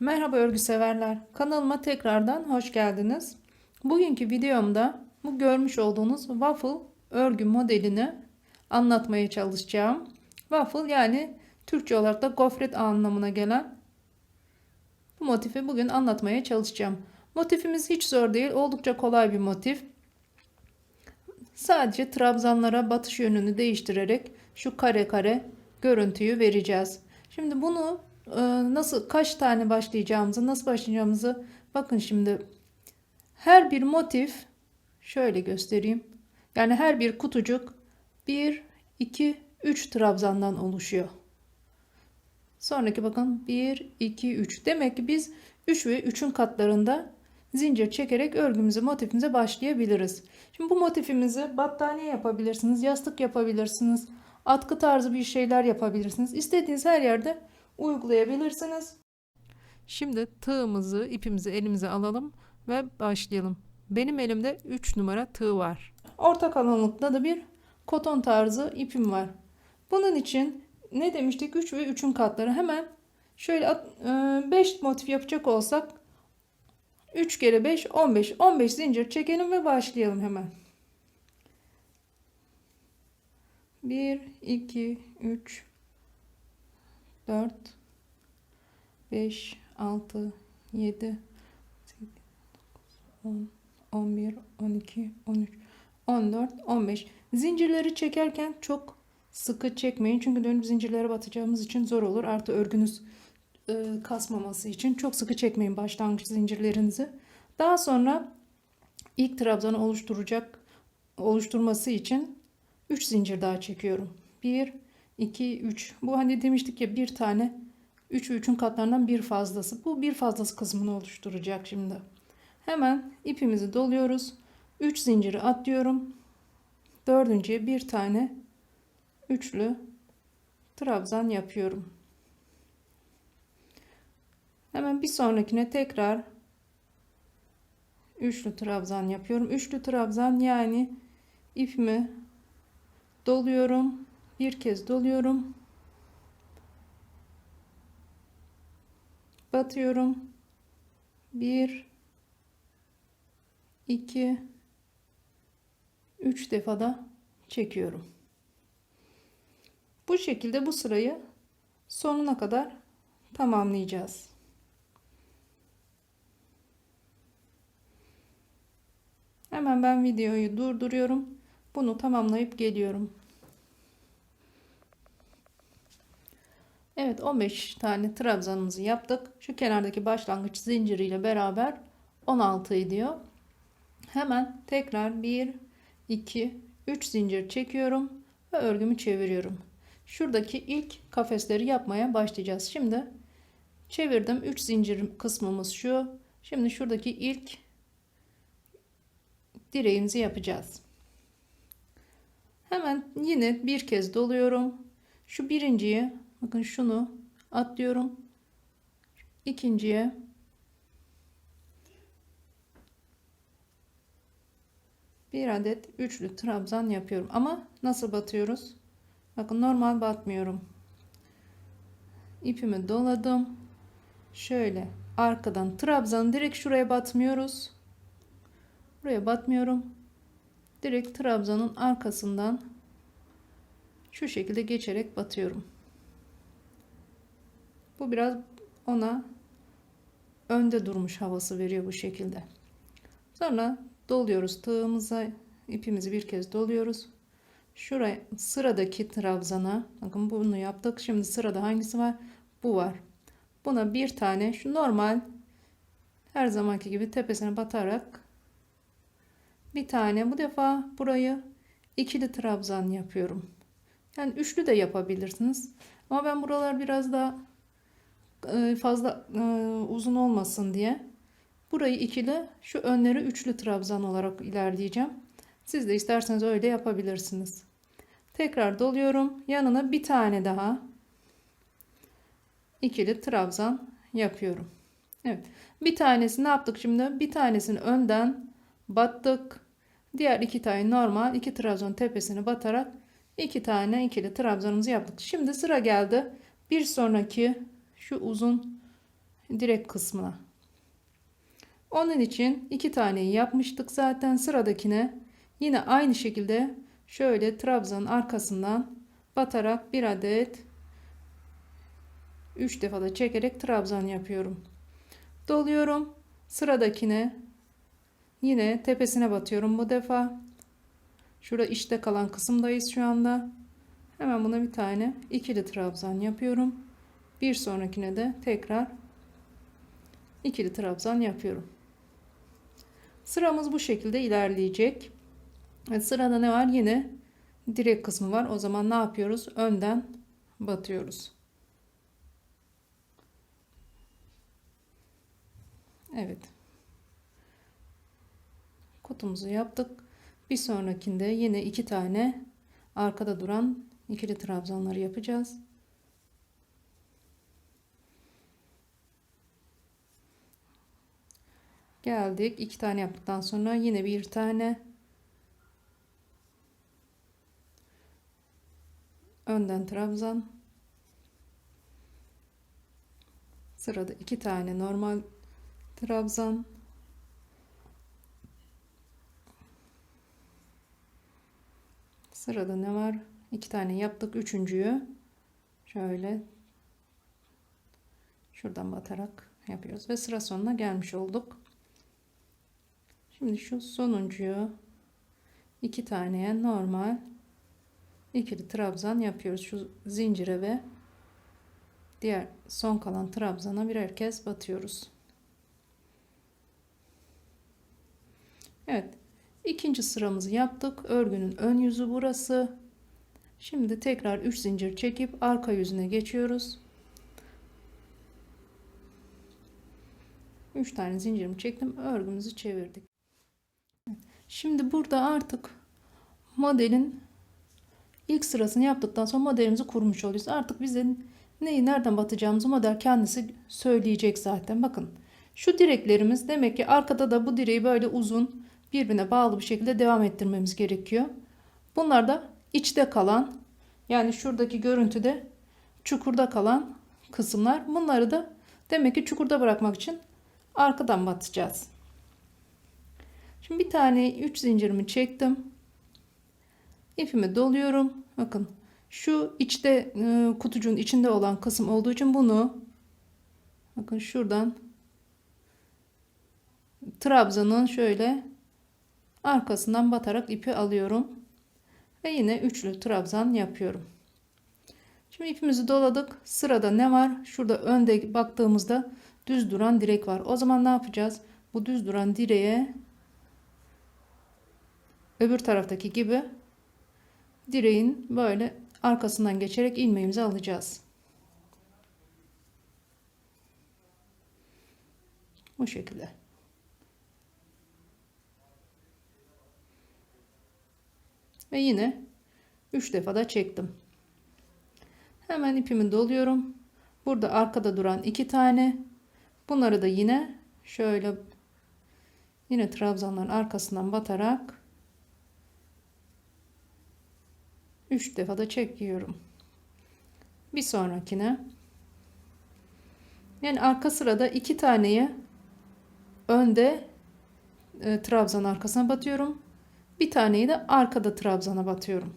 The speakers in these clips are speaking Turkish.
Merhaba örgü severler. Kanalıma tekrardan hoş geldiniz. Bugünkü videomda bu görmüş olduğunuz waffle örgü modelini anlatmaya çalışacağım. Waffle yani Türkçe olarak da gofret anlamına gelen bu motifi bugün anlatmaya çalışacağım. Motifimiz hiç zor değil. Oldukça kolay bir motif. Sadece trabzanlara batış yönünü değiştirerek şu kare kare görüntüyü vereceğiz. Şimdi bunu nasıl kaç tane başlayacağımızı, nasıl başlayacağımızı bakın şimdi her bir motif şöyle göstereyim. Yani her bir kutucuk 1 2 3 trabzandan oluşuyor. Sonraki bakın 1 2 3. Demek ki biz 3 ve 3'ün katlarında zincir çekerek örgümüze, motifimize başlayabiliriz. Şimdi bu motifimizi battaniye yapabilirsiniz, yastık yapabilirsiniz, atkı tarzı bir şeyler yapabilirsiniz. İstediğiniz her yerde uygulayabilirsiniz. Şimdi tığımızı, ipimizi elimize alalım ve başlayalım. Benim elimde 3 numara tığ var. Orta kalınlıkta da bir koton tarzı ipim var. Bunun için ne demiştik? 3 ve 3'ün katları. Hemen şöyle 5 motif yapacak olsak 3 kere 5 15 15 zincir çekelim ve başlayalım hemen. 1 2 3 4 5 6 7 10 11 12 13 14 15 zincirleri çekerken çok sıkı çekmeyin. Çünkü dönüp zincirlere batacağımız için zor olur. Artı örgünüz e, kasmaması için çok sıkı çekmeyin başlangıç zincirlerinizi. Daha sonra ilk trabzanı oluşturacak oluşturması için 3 zincir daha çekiyorum. 1 2 3 bu hani demiştik ya bir tane 3 ve 3'ün katlarından bir fazlası. Bu bir fazlası kısmını oluşturacak şimdi. Hemen ipimizi doluyoruz. 3 zinciri atlıyorum. Dördüncüye bir tane üçlü trabzan yapıyorum. Hemen bir sonrakine tekrar üçlü trabzan yapıyorum. Üçlü trabzan yani ipimi doluyorum. Bir kez doluyorum batıyorum. 1 2 3 defada çekiyorum. Bu şekilde bu sırayı sonuna kadar tamamlayacağız. Hemen ben videoyu durduruyorum. Bunu tamamlayıp geliyorum Evet 15 tane trabzanımızı yaptık. Şu kenardaki başlangıç zinciriyle beraber 16 ediyor. Hemen tekrar 1 2 3 zincir çekiyorum ve örgümü çeviriyorum. Şuradaki ilk kafesleri yapmaya başlayacağız. Şimdi çevirdim. 3 zincir kısmımız şu. Şimdi şuradaki ilk direğimizi yapacağız. Hemen yine bir kez doluyorum. Şu birinciyi Bakın şunu atlıyorum. İkinciye bir adet üçlü trabzan yapıyorum. Ama nasıl batıyoruz? Bakın normal batmıyorum. İpimi doladım. Şöyle arkadan trabzan direkt şuraya batmıyoruz. Buraya batmıyorum. Direkt trabzanın arkasından şu şekilde geçerek batıyorum. Bu biraz ona önde durmuş havası veriyor bu şekilde. Sonra doluyoruz tığımıza ipimizi bir kez doluyoruz. Şuraya sıradaki trabzana bakın bunu yaptık. Şimdi sırada hangisi var? Bu var. Buna bir tane şu normal her zamanki gibi tepesine batarak bir tane bu defa burayı ikili trabzan yapıyorum. Yani üçlü de yapabilirsiniz. Ama ben buralar biraz daha fazla e, uzun olmasın diye burayı ikili şu önleri üçlü trabzan olarak ilerleyeceğim. Siz de isterseniz öyle yapabilirsiniz. Tekrar doluyorum. Yanına bir tane daha ikili trabzan yapıyorum. Evet. Bir tanesi ne yaptık şimdi? Bir tanesini önden battık. Diğer iki tane normal iki trabzan tepesini batarak iki tane ikili trabzanımızı yaptık. Şimdi sıra geldi. Bir sonraki şu uzun direk kısmına. Onun için iki taneyi yapmıştık zaten sıradakine yine aynı şekilde şöyle trabzanın arkasından batarak bir adet 3 defa da çekerek trabzan yapıyorum. Doluyorum. Sıradakine yine tepesine batıyorum bu defa. Şurada işte kalan kısımdayız şu anda. Hemen buna bir tane ikili trabzan yapıyorum. Bir sonrakine de tekrar ikili trabzan yapıyorum. Sıramız bu şekilde ilerleyecek. Sırada ne var? Yine direk kısmı var. O zaman ne yapıyoruz? Önden batıyoruz. Evet. Kutumuzu yaptık. Bir sonrakinde yine iki tane arkada duran ikili trabzanları yapacağız. Geldik. iki tane yaptıktan sonra yine bir tane önden trabzan. Sırada iki tane normal trabzan. Sırada ne var? İki tane yaptık. Üçüncüyü şöyle şuradan batarak yapıyoruz. Ve sıra sonuna gelmiş olduk şimdi şu sonuncuyu iki taneye normal ikili trabzan yapıyoruz şu zincire ve diğer son kalan trabzana birer kez batıyoruz Evet. ikinci sıramızı yaptık. Örgünün ön yüzü burası. Şimdi tekrar 3 zincir çekip arka yüzüne geçiyoruz. 3 tane zincirimi çektim. Örgümüzü çevirdik. Şimdi burada artık modelin ilk sırasını yaptıktan sonra modelimizi kurmuş oluyoruz. Artık bize neyi nereden batacağımızı model kendisi söyleyecek zaten. Bakın şu direklerimiz demek ki arkada da bu direği böyle uzun birbirine bağlı bir şekilde devam ettirmemiz gerekiyor. Bunlar da içte kalan yani şuradaki görüntüde çukurda kalan kısımlar. Bunları da demek ki çukurda bırakmak için arkadan batacağız. Şimdi bir tane 3 zincirimi çektim. İpimi doluyorum. Bakın şu içte e, kutucuğun içinde olan kısım olduğu için bunu bakın şuradan trabzanın şöyle arkasından batarak ipi alıyorum. Ve yine üçlü trabzan yapıyorum. Şimdi ipimizi doladık. Sırada ne var? Şurada önde baktığımızda düz duran direk var. O zaman ne yapacağız? Bu düz duran direğe öbür taraftaki gibi direğin böyle arkasından geçerek ilmeğimizi alacağız bu şekilde ve yine 3 defa da çektim. Hemen ipimi doluyorum. Burada arkada duran iki tane. Bunları da yine şöyle yine trabzanların arkasından batarak 3 defa da çekiyorum. Bir sonrakine yani arka sırada iki taneyi önde e, trabzan arkasına batıyorum. Bir taneyi de arkada trabzana batıyorum.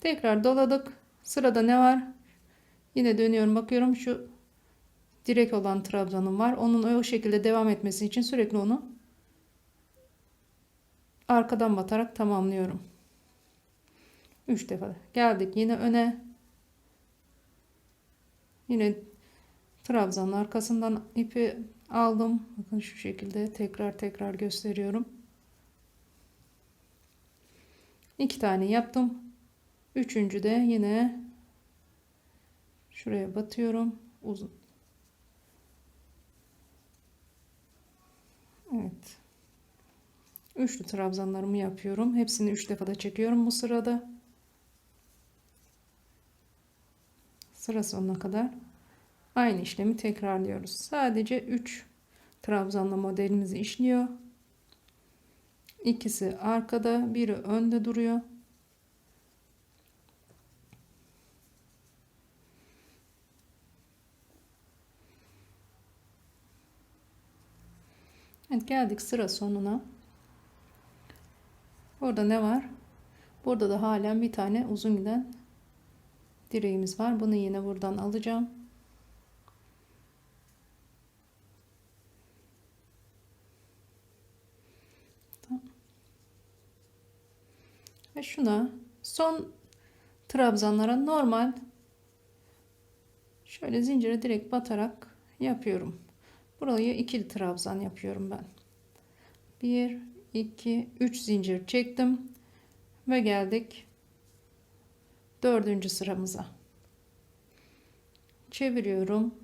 Tekrar doladık. Sırada ne var? Yine dönüyorum bakıyorum şu direk olan trabzanım var. Onun o şekilde devam etmesi için sürekli onu arkadan batarak tamamlıyorum. 3 defa geldik yine öne. Yine trabzanın arkasından ipi aldım. Bakın şu şekilde tekrar tekrar gösteriyorum. 2 tane yaptım. Üçüncü de yine şuraya batıyorum. Uzun. Evet. Üçlü trabzanlarımı yapıyorum. Hepsini üç defa da çekiyorum bu sırada. sıra sonuna kadar aynı işlemi tekrarlıyoruz. Sadece 3 trabzanlı modelimizi işliyor. İkisi arkada, biri önde duruyor. Evet geldik sıra sonuna. Burada ne var? Burada da halen bir tane uzun giden direğimiz var. Bunu yine buradan alacağım. Ve şuna son trabzanlara normal şöyle zincire direkt batarak yapıyorum. Burayı ikili trabzan yapıyorum ben. 1 2 3 zincir çektim ve geldik dördüncü sıramıza. Çeviriyorum.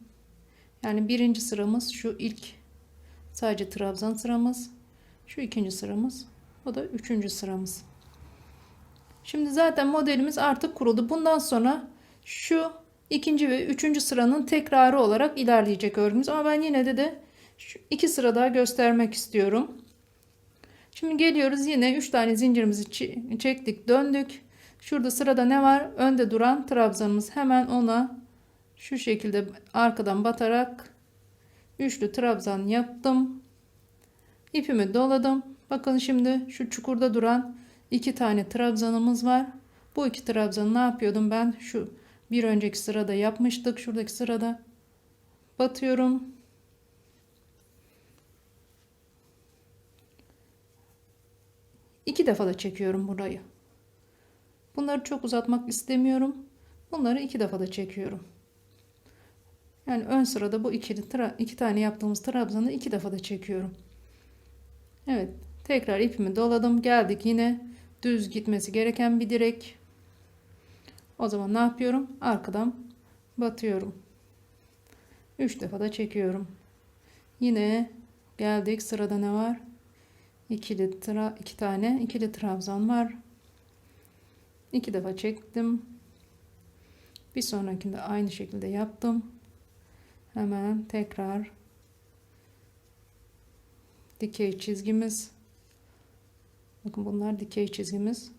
Yani birinci sıramız şu ilk sadece trabzan sıramız. Şu ikinci sıramız. Bu da üçüncü sıramız. Şimdi zaten modelimiz artık kuruldu. Bundan sonra şu ikinci ve üçüncü sıranın tekrarı olarak ilerleyecek örgümüz. Ama ben yine de de şu iki sıra daha göstermek istiyorum. Şimdi geliyoruz yine 3 tane zincirimizi çektik döndük. Şurada sırada ne var? Önde duran trabzanımız. Hemen ona şu şekilde arkadan batarak üçlü trabzan yaptım. İpimi doladım. Bakın şimdi şu çukurda duran iki tane trabzanımız var. Bu iki trabzanı ne yapıyordum ben? Şu bir önceki sırada yapmıştık. Şuradaki sırada batıyorum. İki defa da çekiyorum burayı. Bunları çok uzatmak istemiyorum. Bunları iki defa da çekiyorum. Yani ön sırada bu ikili iki tane yaptığımız trabzanı iki defa da çekiyorum. Evet. Tekrar ipimi doladım. Geldik yine düz gitmesi gereken bir direk. O zaman ne yapıyorum? Arkadan batıyorum. 3 defa da çekiyorum. Yine geldik. Sırada ne var? İkili tra iki tane ikili trabzan var. İki defa çektim. Bir sonrakinde aynı şekilde yaptım. Hemen tekrar dikey çizgimiz. Bakın bunlar dikey çizgimiz.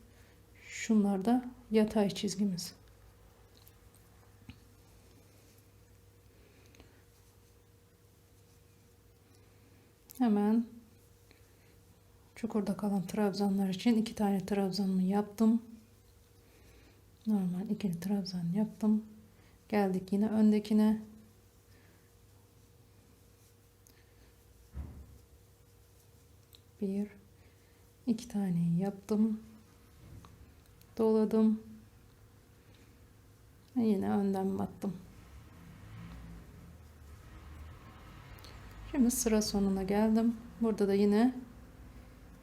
Şunlar da yatay çizgimiz. Hemen çukurda kalan trabzanlar için iki tane trabzanımı yaptım. Normal ikili trabzan yaptım. Geldik yine öndekine. Bir, iki tane yaptım. Doladım. Yine önden battım. Şimdi sıra sonuna geldim. Burada da yine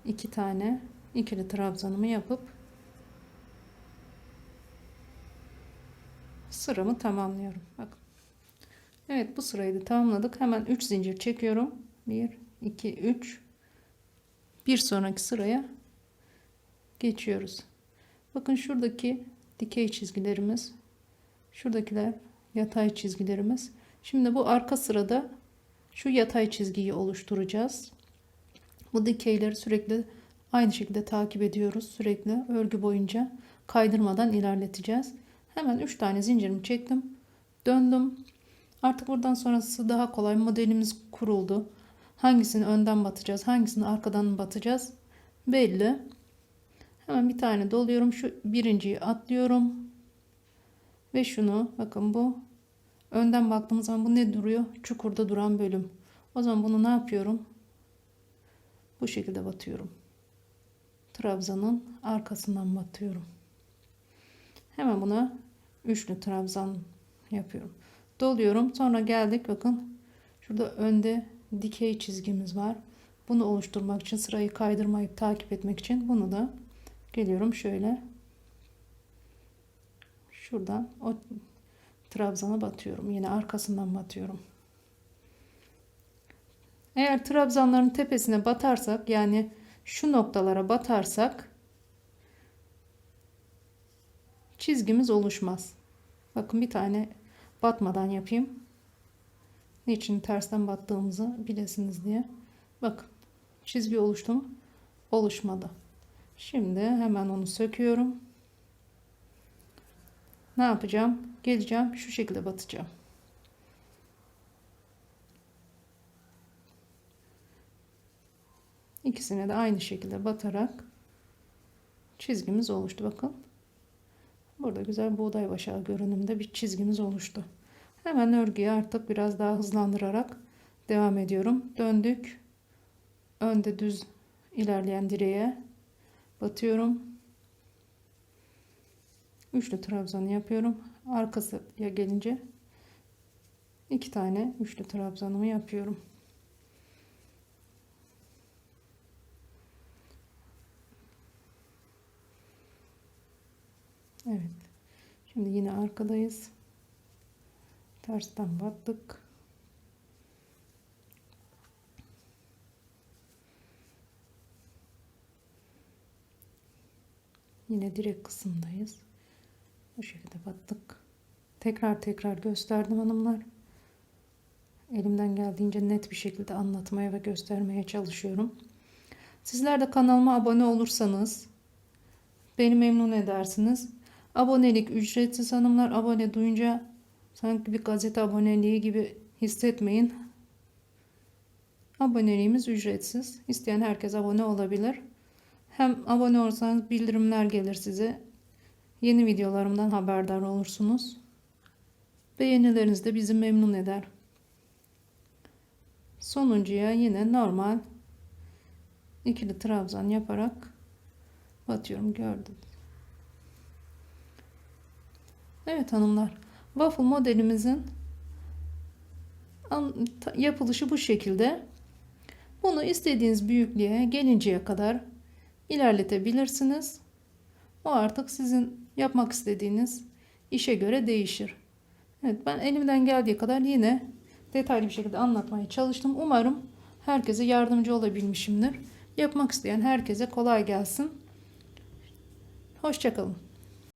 iki tane ikili trabzanımı yapıp sıramı tamamlıyorum. Bakın. Evet bu sırayı da tamamladık. Hemen 3 zincir çekiyorum. 1 2 3 bir sonraki sıraya geçiyoruz. Bakın şuradaki dikey çizgilerimiz, şuradakiler yatay çizgilerimiz. Şimdi bu arka sırada şu yatay çizgiyi oluşturacağız. Bu dikeyleri sürekli aynı şekilde takip ediyoruz. Sürekli örgü boyunca kaydırmadan ilerleteceğiz. Hemen 3 tane zincirimi çektim. Döndüm. Artık buradan sonrası daha kolay. Modelimiz kuruldu. Hangisini önden batacağız, hangisini arkadan batacağız belli. Hemen bir tane doluyorum. Şu birinciyi atlıyorum. Ve şunu bakın bu önden baktığımız zaman bu ne duruyor? Çukurda duran bölüm. O zaman bunu ne yapıyorum? Bu şekilde batıyorum. Trabzanın arkasından batıyorum. Hemen buna üçlü trabzan yapıyorum. Doluyorum. Sonra geldik bakın. Şurada önde dikey çizgimiz var. Bunu oluşturmak için sırayı kaydırmayıp takip etmek için bunu da geliyorum şöyle şuradan o trabzana batıyorum. Yine arkasından batıyorum. Eğer trabzanların tepesine batarsak yani şu noktalara batarsak çizgimiz oluşmaz. Bakın bir tane batmadan yapayım. Niçin tersten battığımızı bilesiniz diye. Bakın çizgi oluştu mu? Oluşmadı. Şimdi hemen onu söküyorum. Ne yapacağım? Geleceğim şu şekilde batacağım. İkisine de aynı şekilde batarak çizgimiz oluştu bakın. Burada güzel buğday başağı görünümde bir çizgimiz oluştu. Hemen örgüyü artık biraz daha hızlandırarak devam ediyorum. Döndük. Önde düz ilerleyen direğe batıyorum. Üçlü trabzanı yapıyorum. Arkası ya gelince iki tane üçlü trabzanımı yapıyorum. Evet. Şimdi yine arkadayız. Tersten battık. Yine direk kısımdayız. Bu şekilde battık. Tekrar tekrar gösterdim hanımlar. Elimden geldiğince net bir şekilde anlatmaya ve göstermeye çalışıyorum. Sizler de kanalıma abone olursanız beni memnun edersiniz. Abonelik ücretsiz hanımlar. Abone duyunca sanki bir gazete aboneliği gibi hissetmeyin. Aboneliğimiz ücretsiz. İsteyen herkes abone olabilir. Hem abone olursanız bildirimler gelir size. Yeni videolarımdan haberdar olursunuz. Beğenileriniz de bizi memnun eder. Sonuncuya yine normal ikili trabzan yaparak batıyorum gördüm. Evet hanımlar. Waffle modelimizin yapılışı bu şekilde. Bunu istediğiniz büyüklüğe gelinceye kadar ilerletebilirsiniz. O artık sizin yapmak istediğiniz işe göre değişir. Evet ben elimden geldiği kadar yine detaylı bir şekilde anlatmaya çalıştım. Umarım herkese yardımcı olabilmişimdir. Yapmak isteyen herkese kolay gelsin. Hoşçakalın.